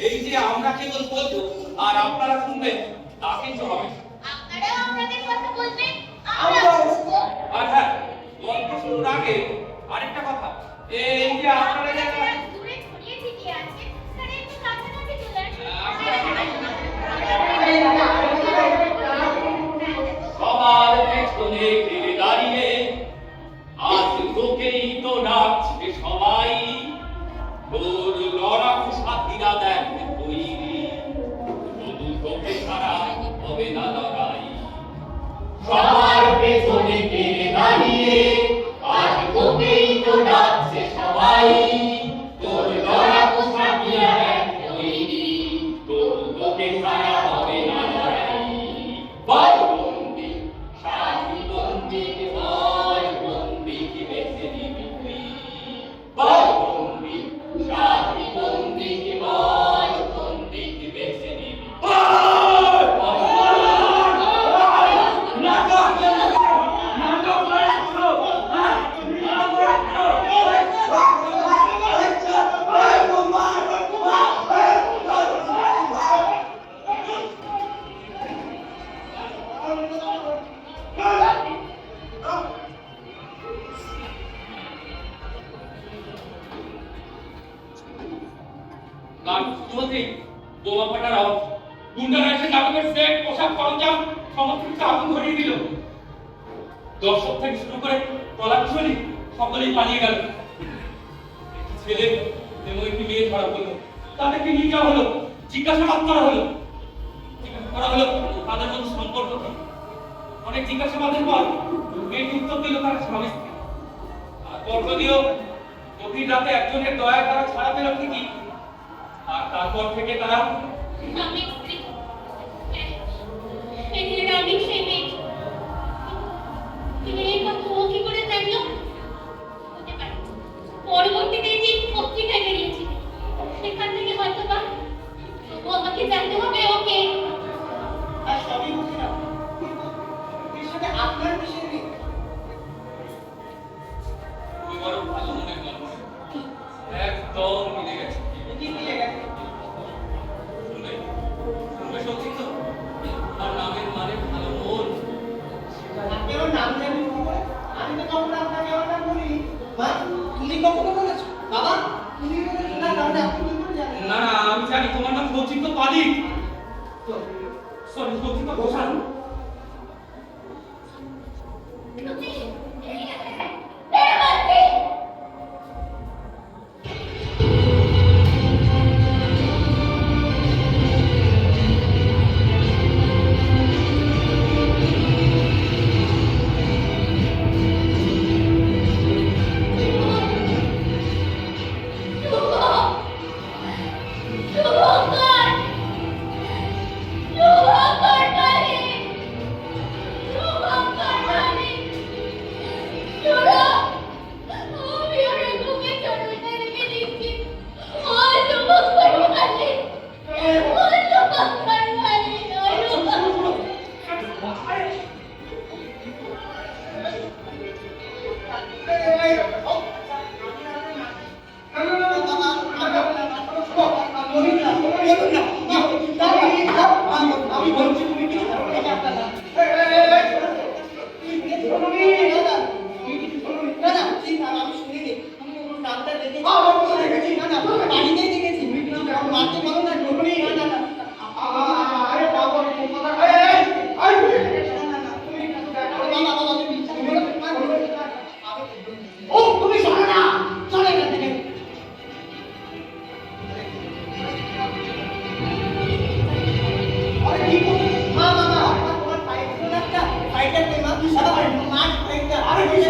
এই যে আমরা কেবল বলব আর আপনারা শুনবেন তা কিন্তু হবে না। আপনারাও আপনাদের কথা বলবেন। আর হ্যাঁ গল্প শুরুর আগে আরেকটা কথা এই যে আপনারা যারা দূরে ছড়িয়ে ছিটিয়ে আছেন তারা একটু কাছাকাছি চলে সবার পেছনে মেয়েটি উত্তর দিল তার স্বামী। স্ত্রী। আর পর্বতীয় গভীর রাতে একজনের দয়া তারা ছাড়া পেল ঠিকই আর তারপর থেকে তারা আমি স্ত্রী আমি সেই মেয়ে। কিন্তু এই কথা ও কি করে জানলো? হতে পারে। পরবর্তীতে যে পত্রিকায় বেরিয়েছিল সেখান থেকে হয়তো বা তবু আমাকে জানতে হবে ওকে। আর সবই বুঝলাম এর আপনার কিসের agora o aluno Yeah.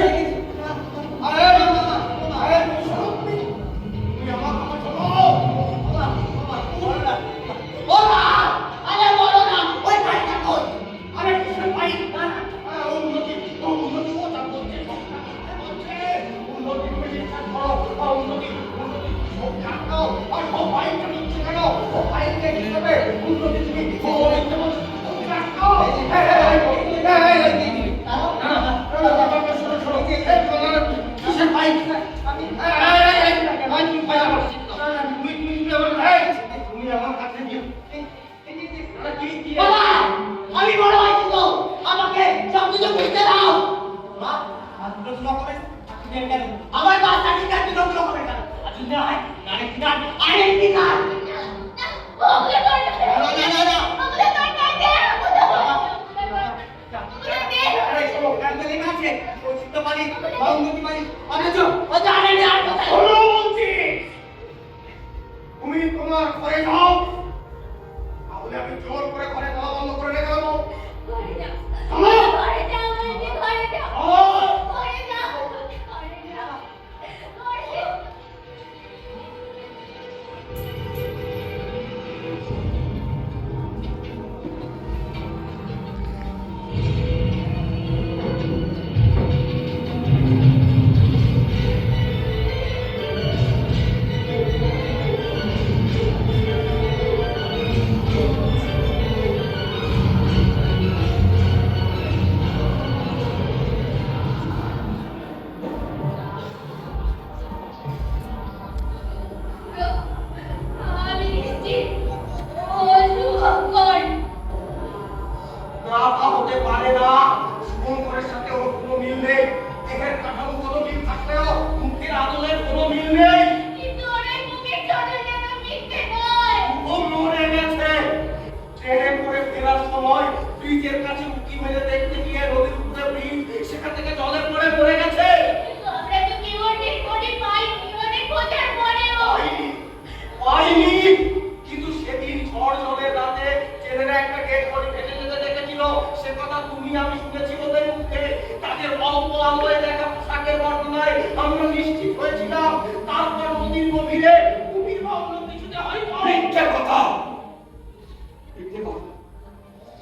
আমরা নিশ্চিত হয়েছিলাম, তারপর নদীর গভীরে কুমির বা অন্য কিছুতে হয়তো। মিথ্যে কথা।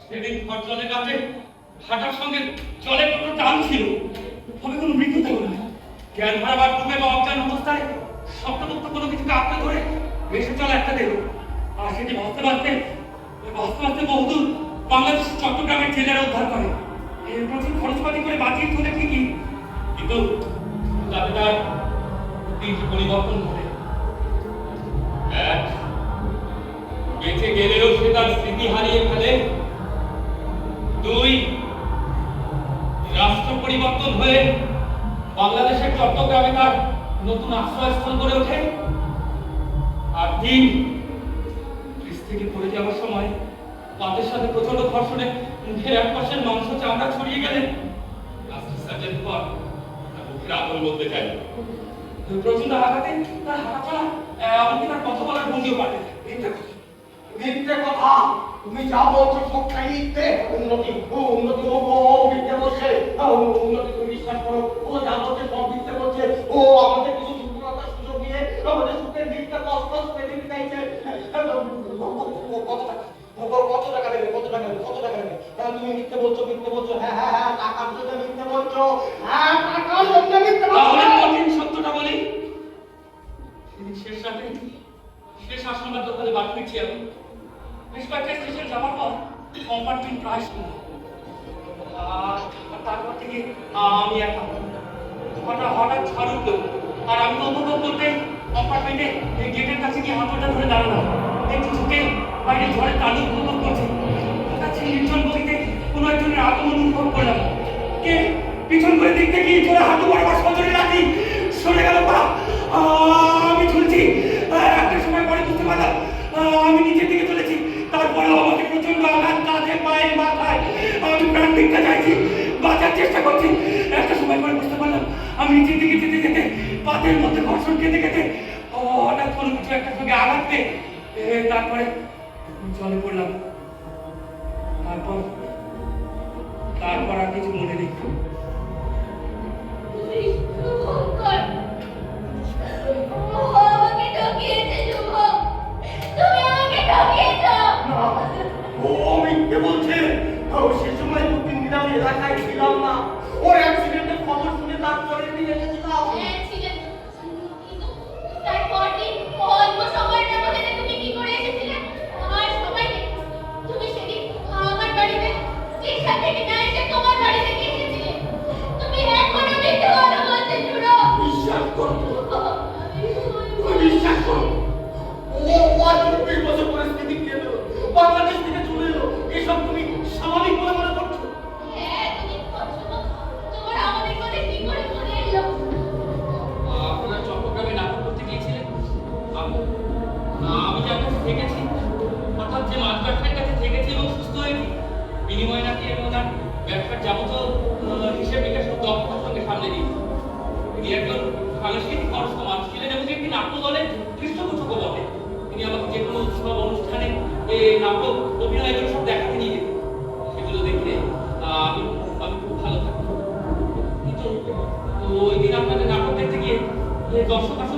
সেদিন ঘর জলে কাটে হাঁটার সঙ্গে জলের কোনো টান ছিল। তবে কোনো মৃত্যু দেব না জ্ঞান হারাবার পূর্বে বা অজ্ঞান অবস্থায় স্বপ্নমুক্ত কোনো কিছুকে আঁকড়ে ধরে ভেসে চলা একটা দেহ। আর সেটি ভাবতে ভাবতে ভাবতে ভাবতে বহুদূর বাংলাদেশ চট্টগ্রামের জেলারা উদ্ধার করে। এর প্রচুর খরচপাতি করে বাঁচিয়ে তোলে ঠিকই। কিন্তু তাতে তার পরিবর্তন ঘটে। এক বেঁচে গেলেও সে তার স্মৃতি হারিয়ে ফেলে। দুই, রাষ্ট্র পরিবর্তন হয়ে বাংলাদেশের চট্টগ্রামে তার নতুন আশ্রয়স্থল গড়ে ওঠে। আর তিন ব্রিজ থেকে পড়ে যাওয়ার সময় পাতের সাথে প্রচণ্ড ঘর্ষণে মুখের এক পাশের মাংস চামড়া ছড়িয়ে গেলে প্লাস্টিক সার্জারির পর তার বলতে চাই। প্রচণ্ড আঘাতে তার হাঁটা চলা এমনকি তার কথা বলার ভঙ্গিও যায়। মিথ্যে কথা তুমি যা বলছো সবটাই মিথ্যে। উন্নতি উন্নতি ও, মিথ্যে বলছে। হাতটা ধরে দাঁড়ালাম একটু ঝুঁকে বাইরে ঝড়ের তালু উপভোগ করছে। হঠাৎ নির্জন গতিতে কোনো একজনের আগমন অনুভব করলাম। কে? পিছন করে দেখতে গিয়ে জোরে হাঁটু বরাবর সজরে লাঠি সরে গেল পা। আমি ঝুলছি। একটা সময় পরে বুঝতে পারলাম। আমি নিচের দিকে চলেছি। তারপরে আমাকে প্রচণ্ড আঘাত, কাঁধে, পায়ে, মাথায়। আমি প্রাণ ভিক্ষা চাইছি, বাঁচার চেষ্টা করছি। একটা সময় পরে বুঝতে পারলাম, আমি নিচের দিকে যেতে যেতে পাতের মধ্যে ঘর্ষণ খেতে খেতে ও হঠাৎ করে কিছু একটা সঙ্গে আঘাত পেয়ে তারপরে জলে পড়লাম। তারপর তারপর আর কিছু মনে নেই। এই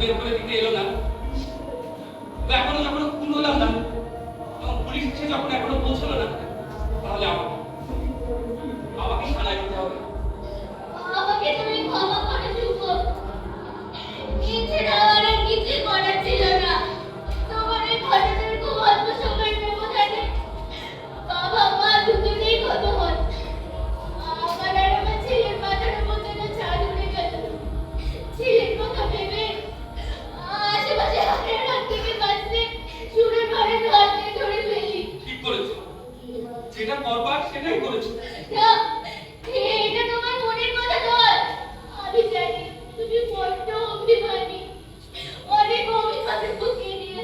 বের করে দিতে এলো না। এখনও যখন সেটাই করেছ। না, এটা তোমার মনের কথা তুমি বড্ড অভিমানী। অনেক অভিমানের বুকে নিয়ে।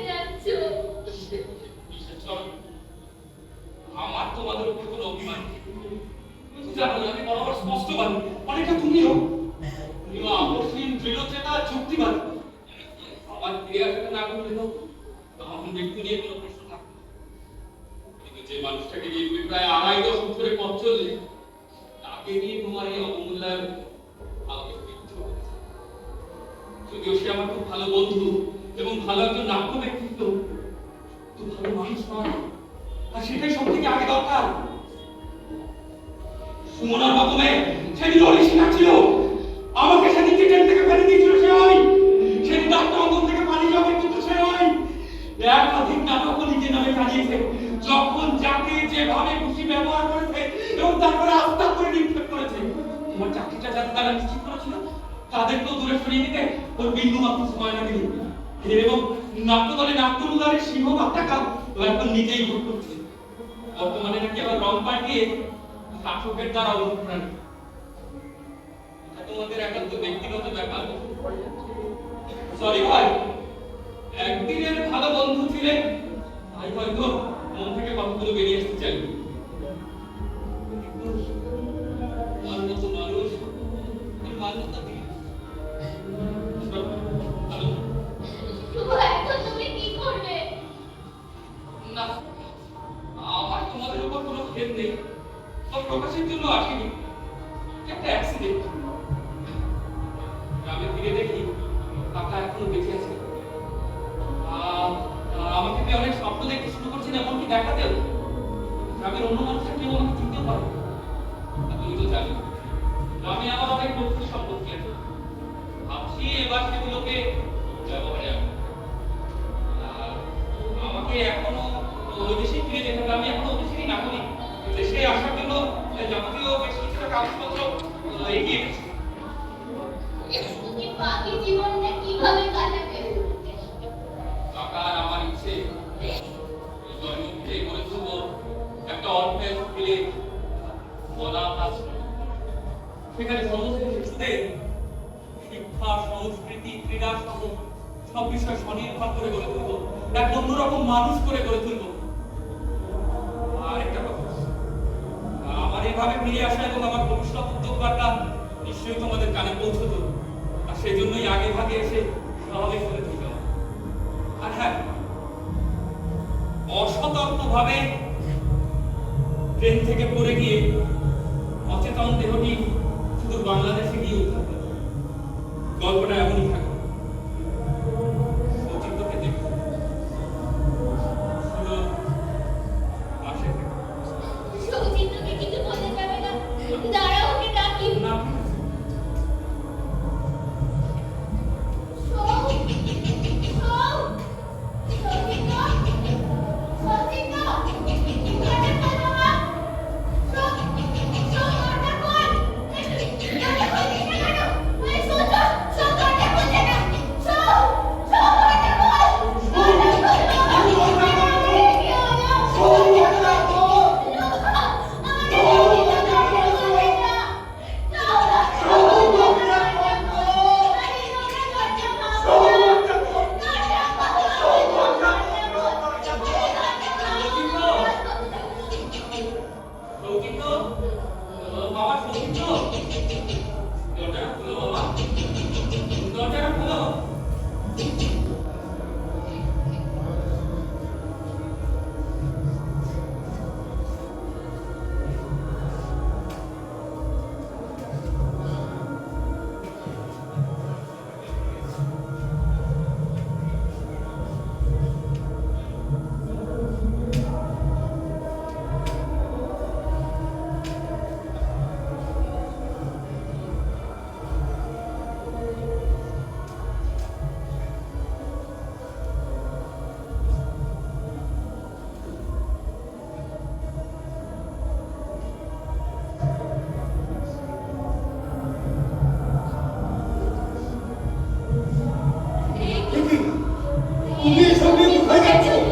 আমার তোমাদের উপর অভিমান অনেকটা তুমিও। তুমিও আমার ফিরে আসাটা না করলে তো আমার মৃত্যু নিয়ে কোনো যে মানুষটাকে নিয়ে তুমি প্রায় আড়াই দশক ধরে পথ চললে, তাকে নিয়ে তোমার এই অবমূল্যায়ন আমাকে বিদ্ধ। যদিও সে আমার খুব ভালো বন্ধু এবং ভালো একজন নাট্য ব্যক্তিত্ব তো ভালো মানুষ নয়। আর সেটাই সব থেকে আগে দরকার। সুমনার মাধ্যমে সেদিন অলি ছিল আমাকে সেদিন যে ট্রেন থেকে ফেলে দিয়েছিল সে ওই সেদিন ডাক্তার অঙ্গন থেকে পালিয়ে যাবে কিন্তু সে ওই একাধিক নাটক নিজে নামে চালিয়েছে যখন যাকে যেভাবে খুশি ব্যবহার করেছে এবং তারপরে আস্থা করে নিক্ষেপ করেছে তোমার চাকরিটা যাতে তারা নিশ্চিত করেছিল তাদেরকেও দূরে সরিয়ে দিতে ওর বিন্দু মাত্র সময় লাগেনি। এবং নাট্য দলে নাট্য উদারের সিংহভাগ টাকা ও নিজেই করছে। বর্তমানে নাকি আবার রং শাসকের দ্বারা অনুপ্রাণিত। ব্যক্তিগত ব্যাপার। সরি ভাই, একদিনের ভালো বন্ধু ছিলেন হয়তো মন থেকে কথাগুলো বেরিয়ে আসতে চাই আমার মতো মানুষ? এই মান্যতা দিয়ে সব ভালো শুভ, এখন তুমি কি করবে? না আমার তোমাদের উপর কোনো ক্ষেত নেই। সব প্রকাশের জন্য আসিনি। একটা অ্যাক্সিডেন্ট আমি ফিরে দেখি কাকা এখনও বেঁচে আছে। আহ, আমাকে পেয়ে অনেক স্বপ্ন দেখতে শুরু করছেন এমনকি দেখাতেও। গ্রামের অন্য মানুষের কেউ আমাকে চিনতেও পারে তুমি তো জানো গ্রামে আমার অনেক বন্ধু সম্পত্তি আছে। ভাবছি এবার সেগুলোকে ব্যবহারে আনব। আমাকে এখনও ওই দেশে ফিরে যেতে হবে। আমি এখনও ওই দেশেরই নাগরিক দেশে আসার জন্য যাবতীয় বেশ কিছুটা কাগজপত্র এগিয়ে গেছে জীবনটা কীভাবে কাটাবে? করে গড়ে তুলবো। এক অন্যরকম মানুষ করে গড়ে তুলবো। তুমি এসব নিয়ে কোথায় যাচ্ছ আমাকে